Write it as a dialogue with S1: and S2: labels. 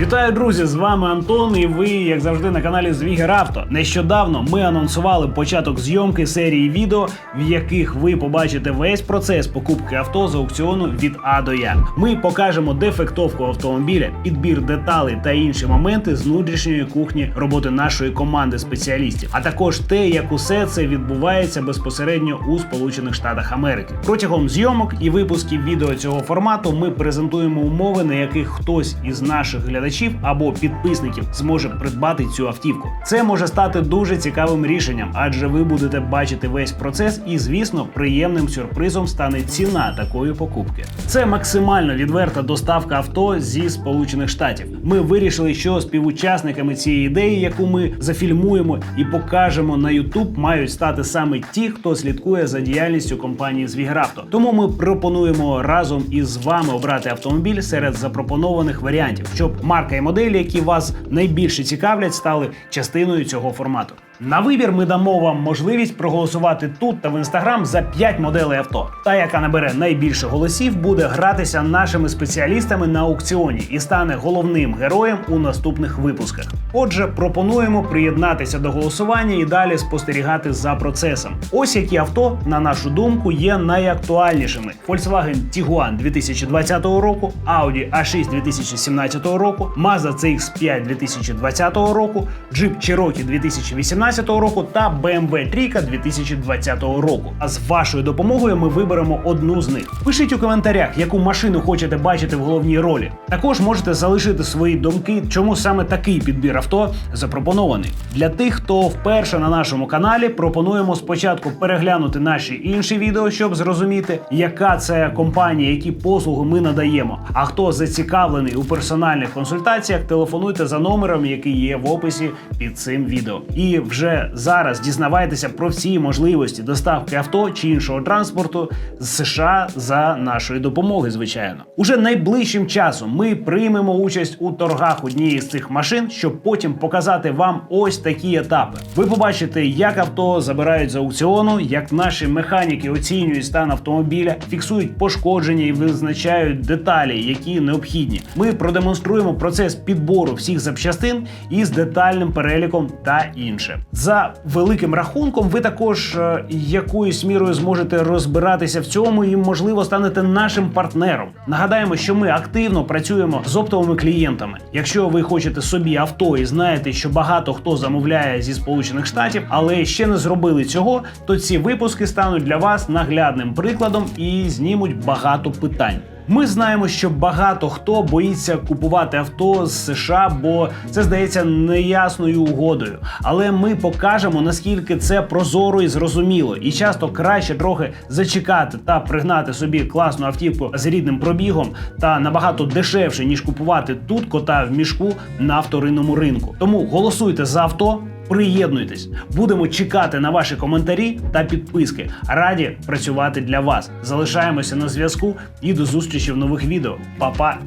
S1: Вітаю, друзі! З вами Антон, і ви, як завжди, на каналі Звігер Авто. Нещодавно ми анонсували початок зйомки серії відео, в яких ви побачите весь процес покупки авто з аукціону від А до Я. Ми покажемо дефектовку автомобіля, підбір деталей та інші моменти з внутрішньої кухні роботи нашої команди спеціалістів, а також те, як усе це відбувається безпосередньо у Сполучених Штатах Америки. Протягом зйомок і випусків відео цього формату ми презентуємо умови, на яких хтось із наших глядачів або підписників зможе придбати цю автівку. Це може стати дуже цікавим рішенням, адже ви будете бачити весь процес, і звісно, приємним сюрпризом стане ціна такої покупки. Це максимально відверта доставка авто зі Сполучених Штатів. Ми вирішили, що співучасниками цієї ідеї, яку ми зафільмуємо і покажемо на YouTube, мають стати саме ті, хто слідкує за діяльністю компанії Звігравто. Тому ми пропонуємо разом із вами обрати автомобіль серед запропонованих варіантів, щоб марка і моделі, які вас найбільше цікавлять, стали частиною цього формату. На вибір ми дамо вам можливість проголосувати тут та в інстаграм за 5 моделей авто. Та, яка набере найбільше голосів, буде гратися нашими спеціалістами на аукціоні і стане головним героєм у наступних випусках. Отже, пропонуємо приєднатися до голосування і далі спостерігати за процесом. Ось які авто, на нашу думку, є найактуальнішими: Volkswagen Tiguan 2020 року, Audi A6 2017 року, Mazda CX-5 2020 року, Jeep Cherokee 2018 року та BMW Trika 2020 року. А з вашою допомогою ми виберемо одну з них. Пишіть у коментарях, яку машину хочете бачити в головній ролі. Також можете залишити свої думки, чому саме такий підбір авто запропонований. Для тих, хто вперше на нашому каналі, пропонуємо спочатку переглянути наші інші відео, щоб зрозуміти, яка це компанія, які послуги ми надаємо. А хто зацікавлений у персональних консультаціях, телефонуйте за номером, який є в описі під цим відео. І вже зараз дізнавайтеся про всі можливості доставки авто чи іншого транспорту з США за нашої допомоги. Звичайно, уже найближчим часом ми приймемо участь у торгах однієї з цих машин, щоб потім показати вам ось такі етапи. Ви побачите, як авто забирають з аукціону, як наші механіки оцінюють стан автомобіля, фіксують пошкодження і визначають деталі, які необхідні. Ми продемонструємо процес підбору всіх запчастин із детальним переліком та інше. За великим рахунком, ви також е, якоюсь мірою зможете розбиратися в цьому і, можливо, станете нашим партнером. Нагадаємо, що ми активно працюємо з оптовими клієнтами. Якщо ви хочете собі авто і знаєте, що багато хто замовляє зі Сполучених Штатів, але ще не зробили цього, то ці випуски стануть для вас наглядним прикладом і знімуть багато питань. Ми знаємо, що багато хто боїться купувати авто з США, бо це здається неясною угодою. Але ми покажемо наскільки це прозоро і зрозуміло, і часто краще трохи зачекати та пригнати собі класну автівку з рідним пробігом та набагато дешевше ніж купувати тут кота в мішку на вторинному ринку. Тому голосуйте за авто. Приєднуйтесь, будемо чекати на ваші коментарі та підписки. Раді працювати для вас. Залишаємося на зв'язку і до зустрічі в нових відео. Па-па!